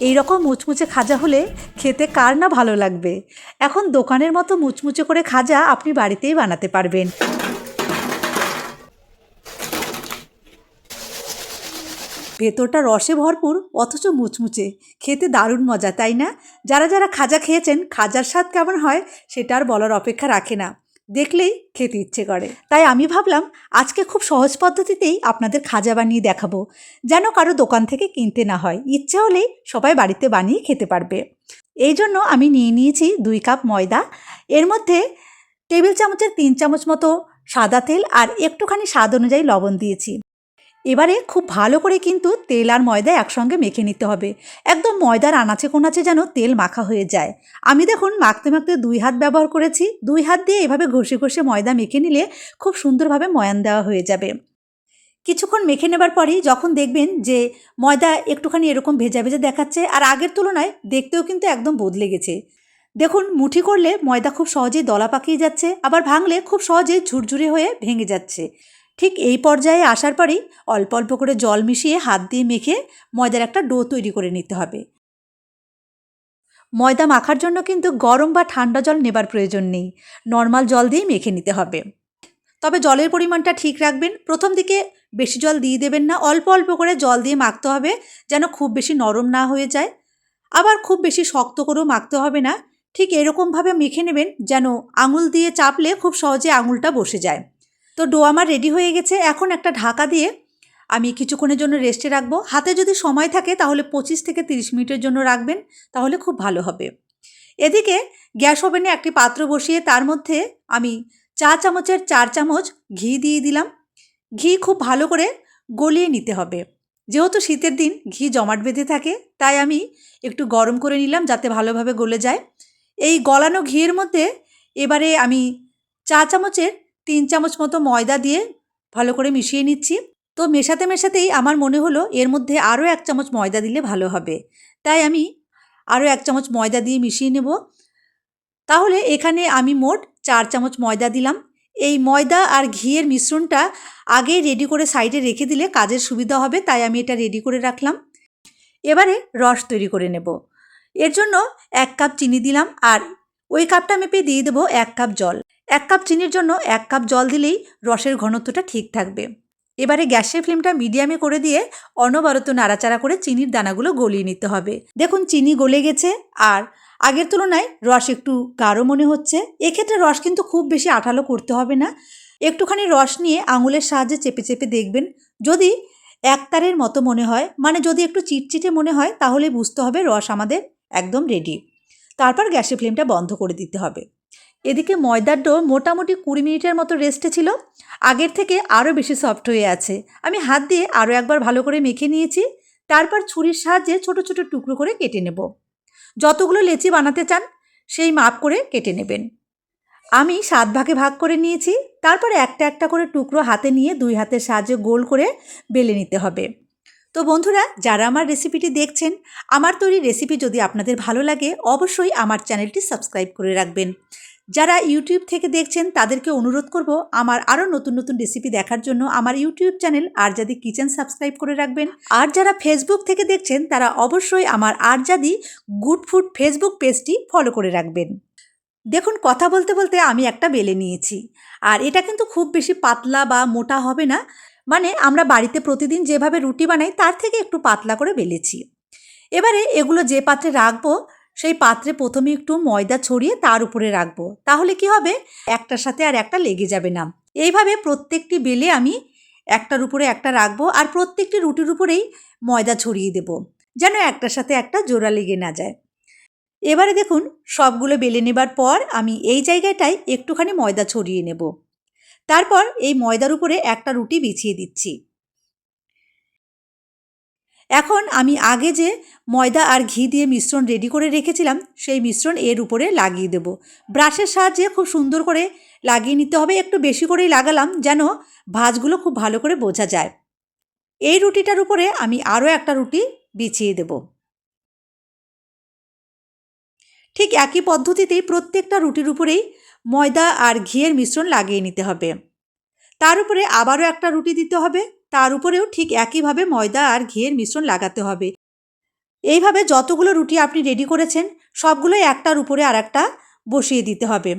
এই রকম মুচমুচে খাজা হলে খেতে কার না ভালো লাগবে? এখন দোকানের মতো মুচমুচে করে খাজা আপনি বাড়িতেই বানাতে পারবেন। ভেতরটা রসে ভরপুর, অথচ মুচমুচে। খেতে দারুণ মজা, তাই না? যারা যারা খাজা খেয়েছেন, খাজার স্বাদ কেমন হয়, সেটা আর বলার অপেক্ষা রাখে না। দেখলেই খেতে ইচ্ছে করে। তাই আমি ভাবলাম, আজকে খুব সহজ পদ্ধতিতেই আপনাদের খাজা বানিয়ে দেখাবো, যেন কারও দোকান থেকে কিনতে না হয়। ইচ্ছে হলেই সবাই বাড়িতে বানিয়ে খেতে পারবে। এই জন্য আমি নিয়ে নিয়েছি দুই কাপ ময়দা। এর মধ্যে টেবিল চামচের তিন চামচ মতো সাদা তেল আর একটুখানি স্বাদ অনুযায়ী লবণ দিয়েছি। এবারে খুব ভালো করে কিন্তু তেল আর ময়দা একসঙ্গে মেখে নিতে হবে। একদম ময়দার আনাচে কোনাচে যেন তেল মাখা হয়ে যায়। আমি দেখুন মাখতে মাখতে দুই হাত ব্যবহার করেছি। দুই হাত দিয়ে এভাবে ঘষে ঘষে ময়দা মেখে নিলে খুব সুন্দরভাবে ময়ান দেওয়া হয়ে যাবে। কিছুক্ষণ মেখে নেবার পরেই যখন দেখবেন যে ময়দা একটুখানি এরকম ভেজা ভেজা দেখাচ্ছে আর আগের তুলনায় দেখতেও কিন্তু একদম বদলে গেছে। দেখুন মুঠি করলে ময়দা খুব সহজেই দলা পাকিয়ে যাচ্ছে, আবার ভাঙলে খুব সহজেই ঝুরঝুরে হয়ে ভেঙে যাচ্ছে। ঠিক এই পর্যায়ে আসার পরেই অল্প অল্প করে জল মিশিয়ে হাত দিয়ে মেখে ময়দার একটা ডো তৈরি করে নিতে হবে। ময়দা মাখার জন্য কিন্তু গরম বা ঠান্ডা জল নেবার প্রয়োজন নেই। নর্মাল জল দিয়েই মেখে নিতে হবে। তবে জলের পরিমাণটা ঠিক রাখবেন। প্রথম দিকে বেশি জল দিয়ে দেবেন না। অল্প অল্প করে জল দিয়ে মাখতে হবে যেন খুব বেশি নরম না হয়ে যায়। আবার খুব বেশি শক্ত করেও মাখতে হবে না। ঠিক এরকমভাবে মেখে নেবেন যেন আঙুল দিয়ে চাপলে খুব সহজে আঙুলটা বসে যায়। তো ডো আমার রেডি হয়ে গেছে। এখন একটা ঢাকা দিয়ে আমি কিছুক্ষণের জন্য রেস্টে রাখব। হাতে যদি সময় থাকে তাহলে পঁচিশ থেকে তিরিশ মিনিটের জন্য রাখবেন, তাহলে খুব ভালো হবে। এদিকে গ্যাস ওভেনে একটি পাত্র বসিয়ে তার মধ্যে আমি চা চামচের চার চামচ ঘি দিয়ে দিলাম। ঘি খুব ভালো করে গলিয়ে নিতে হবে। যেহেতু শীতের দিন ঘি জমাট বেঁধে থাকে, তাই আমি একটু গরম করে নিলাম যাতে ভালোভাবে গলে যায়। এই গলানো ঘিয়ের মধ্যে এবারে আমি চা চামচের তিন চামচ মতো ময়দা দিয়ে ভালো করে মিশিয়ে নিচ্ছি। তো মেশাতে মেশাতেই আমার মনে হলো এর মধ্যে আরও এক চামচ ময়দা দিলে ভালো হবে। তাই আমি আরও এক চামচ ময়দা দিয়ে মিশিয়ে নেব। তাহলে এখানে আমি মোট চার চামচ ময়দা দিলাম। এই ময়দা আর ঘিয়ের মিশ্রণটা আগেই রেডি করে সাইডে রেখে দিলে কাজের সুবিধা হবে, তাই আমি এটা রেডি করে রাখলাম। এবারে রস তৈরি করে নেব। এর জন্য এক কাপ চিনি দিলাম আর ওই কাপটা মেপে দিয়ে দেবো এক কাপ জল। এক কাপ চিনির জন্য এক কাপ জল দিলেই রসের ঘনত্বটা ঠিক থাকবে। এবারে গ্যাসের ফ্লেমটা মিডিয়ামে করে দিয়ে অনবরত নাড়াচাড়া করে চিনির দানাগুলো গলিয়ে নিতে হবে। দেখুন, চিনি গলে গেছে আর আগের তুলনায় রস একটু গাঢ় মনে হচ্ছে। এক্ষেত্রে রস কিন্তু খুব বেশি আঠালো করতে হবে না। একটুখানি রস নিয়ে আঙুলের সাহায্যে চেপে চেপে দেখবেন। যদি একতারের মতো মনে হয় মানে যদি একটু চিটচিটে মনে হয়, তাহলে বুঝতে হবে রস আমাদের একদম রেডি তারপর গ্যাসের ফ্লেমটা বন্ধ করে দিতে হবে। এদিকে ময়দার ডো মোটামুটি কুড়ি মিনিটের মতো রেস্টে ছিল। আগের থেকে আরও বেশি সফট হয়ে আছে। আমি হাত দিয়ে আরও একবার ভালো করে মেখে নিয়েছি। তারপর ছুরির সাহায্যে ছোট ছোট টুকরো করে কেটে নেব। যতগুলো লেচি বানাতে চান, সেই মাপ করে কেটে নেবেন। আমি সাত ভাগে ভাগ করে নিয়েছি। তারপর একটা একটা করে টুকরো হাতে নিয়ে দুই হাতের সাহায্যে গোল করে বেলে নিতে হবে। তো বন্ধুরা, যারা আমার রেসিপিটি দেখছেন, আমার তৈরি রেসিপি যদি আপনাদের ভালো লাগে, অবশ্যই আমার চ্যানেলটি সাবস্ক্রাইব করে রাখবেন। যারা ইউটিউব থেকে দেখছেন, তাদেরকে অনুরোধ করব আমার আরও নতুন নতুন রেসিপি দেখার জন্য আমার YouTube channel Arzadi kitchen subscribe করে রাখবেন। আর যারা ফেসবুক থেকে দেখছেন, তারা অবশ্যই আমার আরজাদি গুড ফুড ফেসবুক পেজটি ফলো করে রাখবেন। দেখুন, কথা বলতে বলতে আমি একটা বেলে নিয়েছি। আর এটা কিন্তু খুব বেশি পাতলা বা মোটা হবে না। মানে আমরা বাড়িতে প্রতিদিন যেভাবে রুটি বানাই, তার থেকে একটু পাতলা করে বেলেছি। এবারে এগুলো যে পাত্রে রাখব সেই পাত্রে প্রথমে একটু ময়দা ছড়িয়ে তার উপরে রাখব। তাহলে কি হবে? একটার সাথে আর একটা লেগে যাবে না। এইভাবে প্রত্যেকটি বেলে আমি একটার উপরে একটা রাখব আর প্রত্যেকটি রুটির উপরেই ময়দা ছড়িয়ে দেব, যেন একটার সাথে একটা জোড়া লেগে না যায়। এবারে দেখুন, সবগুলো বেলে নেবার পর আমি এই জায়গাটায় একটুখানি ময়দা ছড়িয়ে নেব। তারপর এই ময়দার উপরে একটা রুটি বিছিয়ে দিচ্ছি। এখন আমি আগে যে ময়দা আর ঘি দিয়ে মিশ্রণ রেডি করে রেখেছিলাম, সেই মিশ্রণ এর উপরে লাগিয়ে দেব। ব্রাশের সাহায্যে খুব সুন্দর করে লাগিয়ে নিতে হবে, একটু বেশি করেই লাগালাম যেন ভাজগুলো খুব ভালো করে বোঝা যায়। এই রুটিটার উপরে আমি আরও একটা রুটি বিছিয়ে দেব। ঠিক একই পদ্ধতিতেই প্রত্যেকটা রুটির উপরেই ময়দা আর ঘিয়ের মিশ্রণ লাগিয়ে নিতে হবে। তার উপরে আবারও একটা রুটি দিতে হবে। তার উপরেও ঠিক একইভাবে ময়দা আর ঘিয়ের মিশ্রণ লাগাতে হবে। এইভাবে যতগুলো রুটি আপনি রেডি করেছেন, সবগুলোই একটার উপরে আর একটা বসিয়ে দিতে হবে।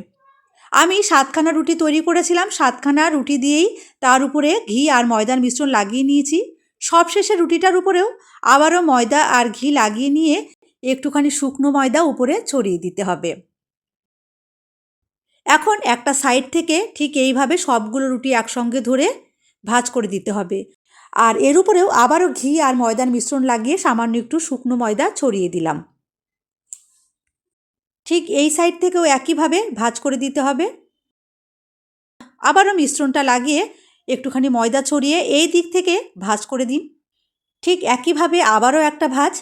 আমি সাতখানা রুটি তৈরি করেছিলাম, সাতখানা রুটি দিয়েই তার উপরে ঘি আর ময়দার মিশ্রণ লাগিয়ে নিয়েছি। সবশেষে রুটিটার উপরেও আবারও ময়দা আর ঘি লাগিয়ে নিয়ে একটুখানি শুকনো ময়দা উপরে ছড়িয়ে দিতে হবে। এখন একটা সাইড থেকে ঠিক এইভাবে সবগুলো রুটি একসঙ্গে ধরে ভাজ করে দিতে হবে। আর এর উপরেও আবারও ঘি আর ময়দার মিশ্রণ লাগিয়ে সামান্য একটু শুকনো ময়দা ছড়িয়ে দিলাম। ঠিক এই সাইড থেকেও একইভাবে ভাজ করে দিতে হবে। আবারও মিশ্রণটা লাগিয়ে একটুখানি ময়দা ছড়িয়ে এই দিক থেকে ভাজ করে দিন। ঠিক একইভাবে আবারও একটা ভাজ।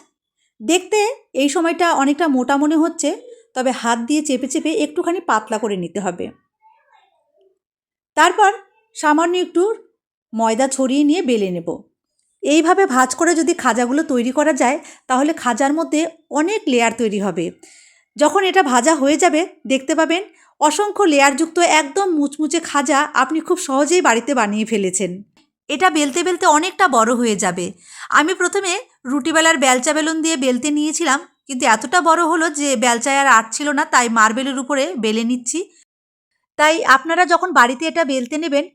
দেখতে এই সময়টা অনেকটা মোটা মনে হচ্ছে, তবে হাত দিয়ে চেপে চেপে একটুখানি পাতলা করে নিতে হবে। তারপর সামান্য একটু ময়দা ছড়িয়ে নিয়ে বেলে নেব। এইভাবে ভাজ করে যদি খাজাগুলো তৈরি করা যায়, তাহলে খাজার মধ্যে অনেক লেয়ার তৈরি হবে। যখন এটা ভাজা হয়ে যাবে, দেখতে পাবেন অসংখ্য লেয়ারযুক্ত একদম মুচমুচে খাজা আপনি খুব সহজেই বাড়িতে বানিয়ে ফেলেছেন। এটা বেলতে বেলতে অনেকটা বড় হয়ে যাবে। আমি প্রথমে রুটিবেলার বেলচা বেলুন দিয়ে বেলতে নিয়েছিলাম, কিন্তু এতটা বড় হলো যে বেলচায় আর আটছিল না, তাই মার্বেলের উপরে বেলে নিচ্ছি। তাই আপনারা যখন বাড়িতে এটা বেলতে নেবেন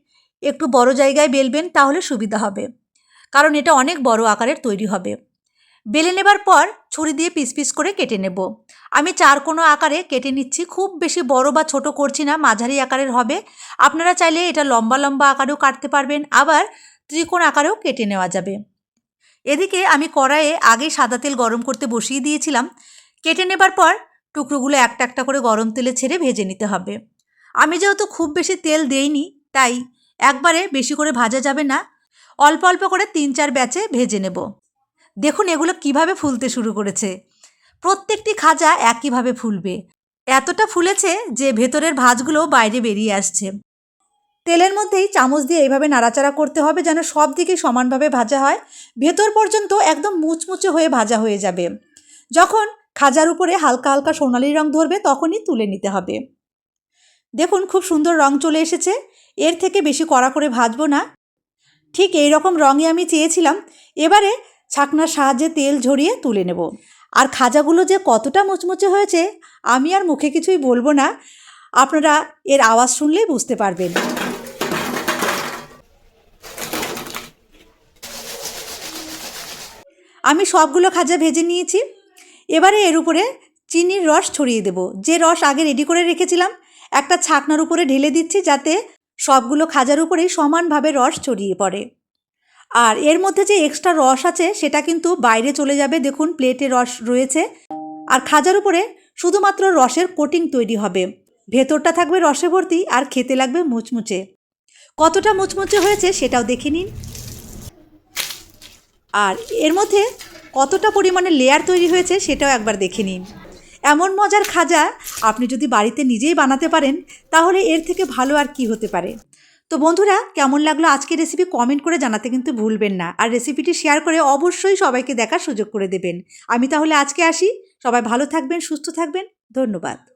একটু বড় জায়গায় বেলবেন তাহলে সুবিধা হবে। কারণ এটা অনেক বড় আকারের তৈরি হবে। বেলে নেবার পর ছুরি দিয়ে পিস পিস করে কেটে নেব। আমি চার কোনো আকারে কেটে নিচ্ছি, খুব বেশি বড় বা ছোট করছি না, মাঝারি আকারের হবে। আপনারা চাইলে এটা লম্বা লম্বা আকারেও কাটতে পারবেন, আবার ত্রিকোণ আকারেও কেটে নেওয়া যাবে। এদিকে আমি কড়াইয়ে আগে সাদা তেল গরম করতে বসিয়ে দিয়েছিলাম। কেটে নেবার পর টুকরোগুলো একটা একটা করে গরম তেলে ছেড়ে ভেজে নিতে হবে। আমি যেহেতু খুব বেশি তেল দেইনি, তাই একবারে বেশি করে ভাজা যাবে না। অল্প অল্প করে তিন চার ব্যাচে ভেজে নেব। দেখুন এগুলো কীভাবে ফুলতে শুরু করেছে। প্রত্যেকটি খাজা একইভাবে ফুলবে। এতটা ফুলেছে যে ভেতরের ভাজগুলো বাইরে বেরিয়ে আসছে। তেলের মধ্যেই চামচ দিয়ে এইভাবে নাড়াচাড়া করতে হবে যেন সব দিকেই সমানভাবে ভাজা হয়। ভেতর পর্যন্ত একদম মুচমুচে হয়ে ভাজা হয়ে যাবে। যখন খাজার উপরে হালকা হালকা সোনালি রং ধরবে তখনই তুলে নিতে হবে। দেখুন খুব সুন্দর রং চলে এসেছে। এর থেকে বেশি কড়া করে ভাজবো না। ঠিক এই রকম রঙে আমি চেয়েছিলাম, এবারে ছাকনার সাহায্যে তেল ঝরিয়ে তুলে নেব। আর খাজাগুলো যে কতটা মুচমুচে হয়েছে, আমি আর মুখে কিছুই বলব না। আপনারা এর আওয়াজ শুনলেই বুঝতে পারবেন। আমি সবগুলো খাজা ভেজে নিয়েছি। এবারে এর উপরে চিনির রস ছড়িয়ে দেব। যে রস আগে রেডি করে রেখেছিলাম, একটা ছাকনার উপরে ঢেলে দিচ্ছি যাতে সবগুলো খাজার উপরেই সমানভাবে রস ছড়িয়ে পড়ে। আর এর মধ্যে যে এক্সট্রা রস আছে, সেটা কিন্তু বাইরে চলে যাবে। দেখুন প্লেটে রস রয়েছে। আর খাজার উপরে শুধুমাত্র রসের কোটিং তৈরি হবে। ভেতরটা থাকবে রসে ভর্তি আর খেতে লাগবে মুচমুচে। কতটা মুচমুচে হয়েছে সেটাও দেখে নিন। আর এর মধ্যে কতটা পরিমাণে লেয়ার তৈরি হয়েছে সেটাও একবার দেখে নিন। এমন মজার খাজা আপনি যদি বাড়িতে নিজেই বানাতে পারেন, তাহলে এর থেকে ভালো আর কি হতে পারে? তো বন্ধুরা, কেমন লাগল আজকের রেসিপি কমেন্ট করে জানাতে কিন্তু ভুলবেন না। আর রেসিপিটি শেয়ার করে অবশ্যই সবাইকে দেখার সুযোগ করে দেবেন। আমি তাহলে আজকে আসি। সবাই ভালো থাকবেন, সুস্থ থাকবেন। ধন্যবাদ।